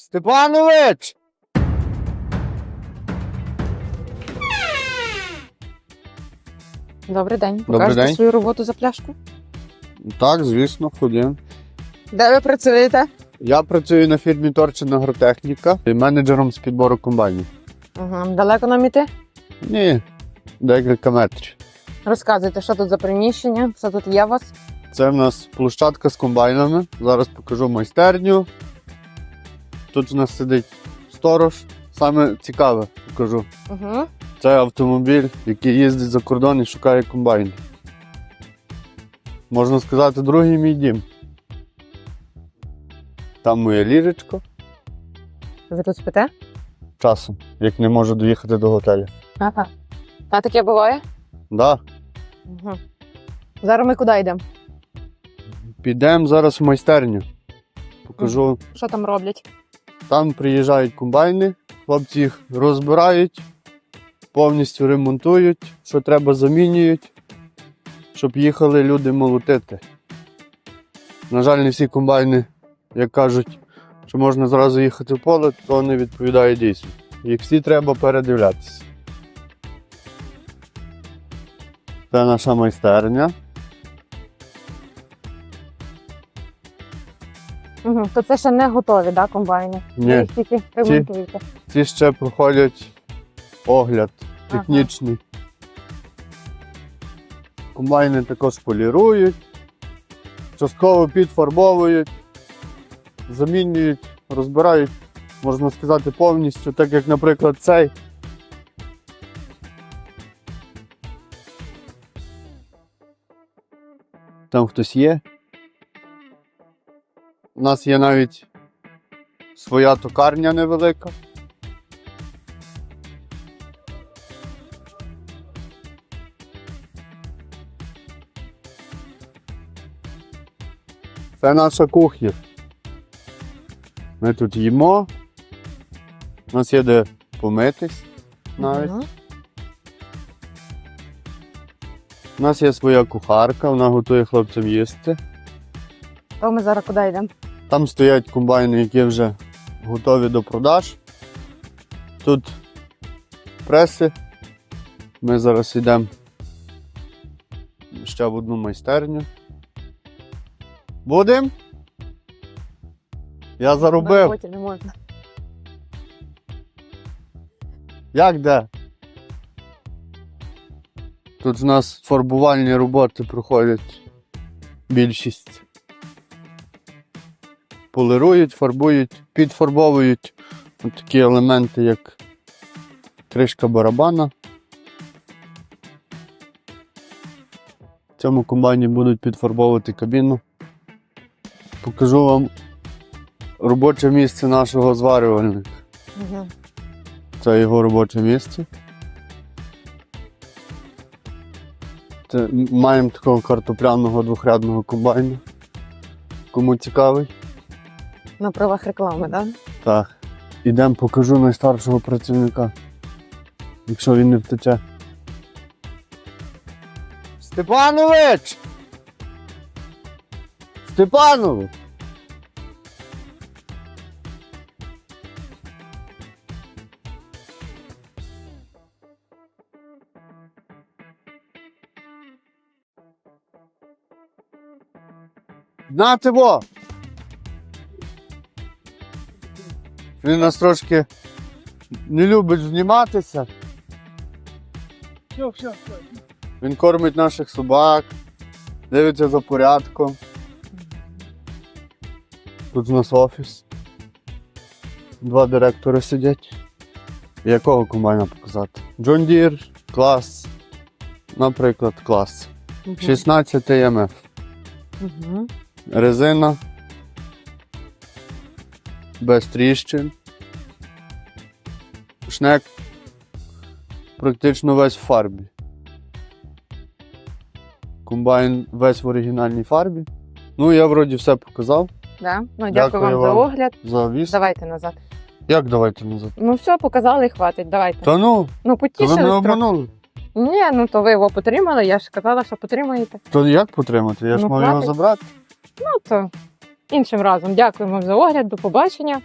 Степанович! Добрий день. Добрий Покажете день. свою роботу за пляшку? Так, звісно, ходім. Де ви працюєте? Я працюю на фірмі Торчин Агротехніка і менеджером з підбору комбайнів. Ага. Далеко нам іти? Ні, декілька метрів. Розказуйте, що тут за приміщення, що тут є у вас. Це в нас площадка з комбайнами. Зараз покажу майстерню. Тут у нас сидить сторож. Саме цікаве покажу. Угу. Це автомобіль, який їздить за кордон і шукає комбайн. Можна сказати, другий мій дім. Там моє ліжечко Ви тут спите? часом, як не можу доїхати до готелю. Ага. А таке буває? Да. Угу. Зараз ми куди йдемо? Підемо зараз в майстерню. Покажу. Що там роблять? Там приїжджають комбайни, хлопці їх розбирають, повністю ремонтують, що треба замінюють, щоб їхали люди молотити. На жаль, не всі комбайни, як кажуть, що можна зразу їхати в поле, то не відповідає дійсно. Їх всі треба передивлятися. Це наша майстерня. Угу. То це ще не готові, да, комбайни? Ні. Ви їх тільки ремонтуєте. Ці ще проходять огляд технічний. Комбайни також полірують, частково підфарбовують, замінюють, розбирають, можна сказати, повністю, так як, наприклад, цей. Там хтось є. У нас є навіть своя токарня невелика. Це наша кухня. Ми тут їмо. У нас є де помитись навіть. У нас є своя кухарка, вона готує хлопцям їсти. То ми зараз куди йдемо? Там стоять комбайни, які вже готові до продаж. Тут преси. Ми зараз йдемо ще в одну майстерню. Будем? Я заробив. не можна. Як де? Тут у нас фарбувальні роботи проходять більшість. Полирують, фарбують, підфарбовують от такі елементи, як кришка барабана. В цьому комбайні будуть підфарбовувати кабіну. Покажу вам робоче місце нашого зварювальника. Угу. Це його робоче місце. Це, маємо такого картопляного двохрядного комбайна. Кому цікавий? На правах реклами, так? Так. Ідемо покажу найстаршого працівника. Якщо він не втече. Степанович! Степанович! Знати во! Він нас трошки не любить зніматися. Все, все, все. Він кормить наших собак, дивиться за порядком. Тут у нас офіс. Два директори сидять. Якого комбайна показати? John Deere, клас. Наприклад, клас. 16 МФ. Угу. Резина. Без тріщин. Шнек практично весь в фарбі. Комбайн весь в оригінальній фарбі. Ну, я вроді все показав. Да? Ну, дякую, Дякую вам, за огляд. Завіз. Давайте назад. Як давайте назад? Ну все, показали і хватить. Давайте. Та ну, Ну, то ви потішили. мене трохи. обманули. Ні, ну то ви його потримали, я ж казала, що потримаєте. То як потримати? Я ж Ну, мав його хватить. забрати. Ну то іншим разом. Дякуємо за огляд, до побачення.